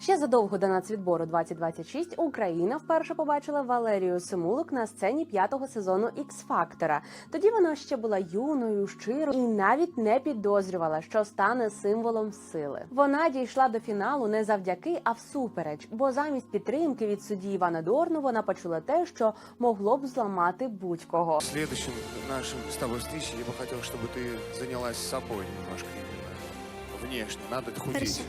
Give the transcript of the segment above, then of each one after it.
Ще задовго до нацвідбору 2026 Україна вперше побачила Валерію Симулок на сцені п'ятого сезону Ікс Фактора. Тоді вона ще була юною, щирою і навіть не підозрювала, що стане символом сили. Вона дійшла до фіналу не завдяки, а всупереч, бо замість підтримки від судді Івана Дорну вона почула те, що могло б зламати будь-кого. В следующем нашем с тобой встрече я бы хотел, чтобы ты занялась собой немножко именно. Внешне, надо худеть.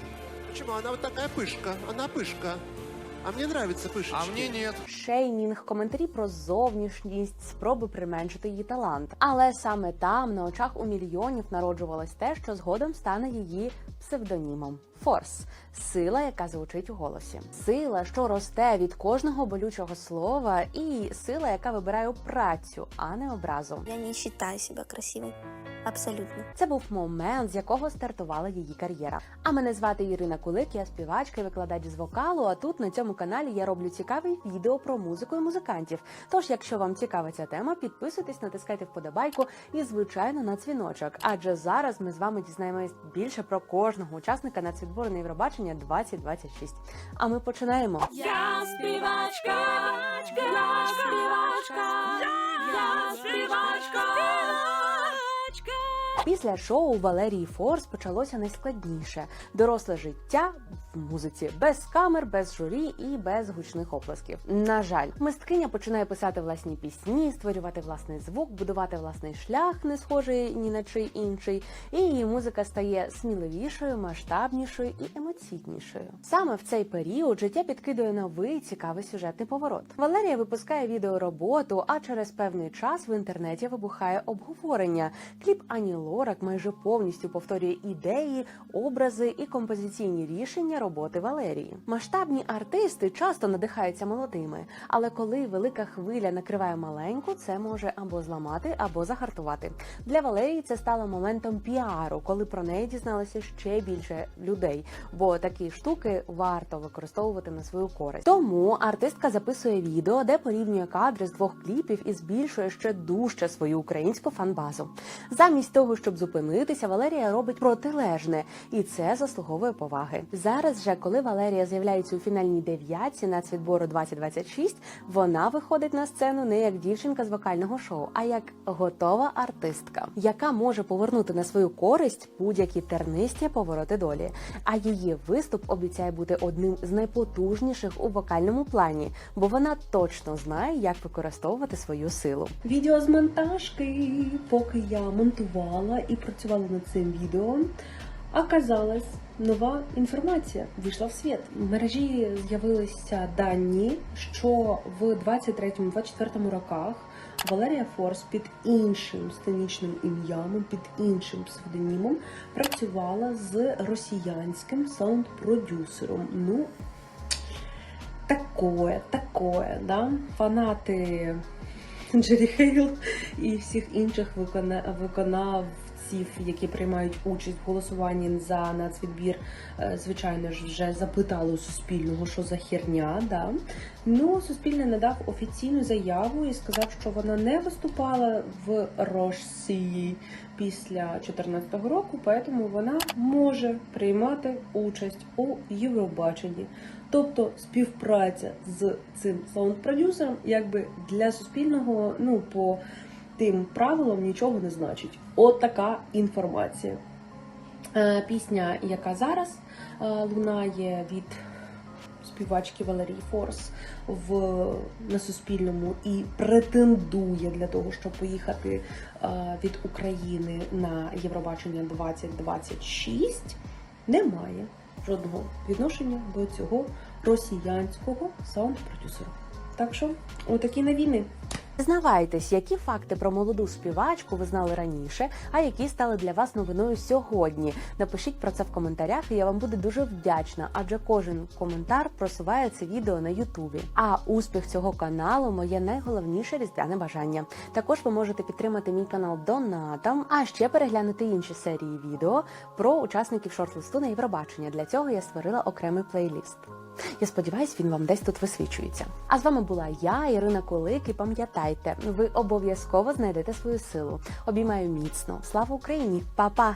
Хорошо. Почему? Она вот такая пышка. Она пышка. А мне нравится пышечки. А мне нет. Шеймінг, коментарі про зовнішність, спроби применшити її талант. Але саме там, на очах у мільйонів, народжувалось те, що згодом стане її псевдонімом. Форс сила, яка звучить у голосі, сила, що росте від кожного болючого слова, і сила, яка вибирає працю, а не образу. Я не считаю себя красивой. Абсолютно. Це був момент, з якого стартувала її кар'єра. А мене звати Ірина Кулик, я співачка і викладач з вокалу. А тут на цьому каналі я роблю цікаві відео про музику і музикантів. Тож, якщо вам цікава ця тема, підписуйтесь, натискайте вподобайку і, звичайно, на дзвіночок. Адже зараз ми з вами дізнаємось більше про кожного учасника нацвідбору на Євробачення 2026. А ми починаємо. Я співачка, я співачка, я співачка. Після шоу Валерії Форс почалося найскладніше доросле життя музиці без камер, без журі і без гучних оплесків. На жаль, мисткиня починає писати власні пісні, створювати власний звук, будувати власний шлях, не схожий ні на чий інший. І її музика стає сміливішою, масштабнішою і емоційнішою. Саме в цей період життя підкидує новий цікавий сюжетний поворот. Валерія випускає відеороботу, а через певний час в інтернеті вибухає обговорення. Кліп Ані Лорак майже повністю повторює ідеї, образи і композиційні рішення роботи Валерії. Масштабні артисти часто надихаються молодими, але коли велика хвиля накриває маленьку, це може або зламати, або загартувати. Для Валерії це стало моментом піару, коли про неї дізналося ще більше людей, бо такі штуки варто використовувати на свою користь. Тому артистка записує відео, де порівнює кадри з двох кліпів і збільшує ще дужче свою українську фанбазу. Замість того, щоб зупинитися, Валерія робить протилежне, і це заслуговує поваги. Зараз же, коли Валерія з'являється у фінальній дев'ятці нацвідбору 2026, вона виходить на сцену не як дівчинка з вокального шоу, а як готова артистка, яка може повернути на свою користь будь-які тернисті повороти долі. А її виступ обіцяє бути одним з найпотужніших у вокальному плані, бо вона точно знає, як використовувати свою силу. Відео з монтажки, поки я монтувала і працювала над цим відео. Оказалось, нова інформація вийшла в світ. В мережі з'явилися дані, що в 23-24 роках Валерія Форс під іншим сценічним ім'ям, під іншим псевдонімом працювала з росіянським саунд-продюсером. Ну, такое, такое, да? Фанати Джері Хейл і всіх інших виконавців, які приймають участь в голосуванні за нацвідбір, е, звичайно ж, вже запитали у Суспільного, що за херня. Да? Ну, Суспільне надав офіційну заяву і сказав, що вона не виступала в Росії після 2014 року, тому вона може приймати участь у Євробаченні. Тобто співпраця з цим саунд-продюсером якби для суспільного, ну по тим правилам нічого не значить. От інформація. Е, Пісня, яка зараз е, лунає від співачки Валерії Форс в на Суспільному і претендує для того, щоб поїхати е, від України на Євробачення 2026, не має жодного відношення до цього росіянського саунд-продюсера. Так що, отакі новини. Знавайтесь, які факти про молоду співачку ви знали раніше, а які стали для вас новиною сьогодні. Напишіть про це в коментарях, і я вам буду дуже вдячна, адже кожен коментар просуває це відео на Ютубі. А успіх цього каналу моє найголовніше різдвяне бажання. Також ви можете підтримати мій канал донатом, а ще переглянути інші серії відео про учасників шорт-листу на Євробачення. Для цього я створила окремий плейліст. Я сподіваюсь, він вам десь тут висвічується. А з вами була я, Ірина Кулик, і пам'ятайте, ви обов'язково знайдете свою силу. Обіймаю міцно. Слава Україні! Па-па!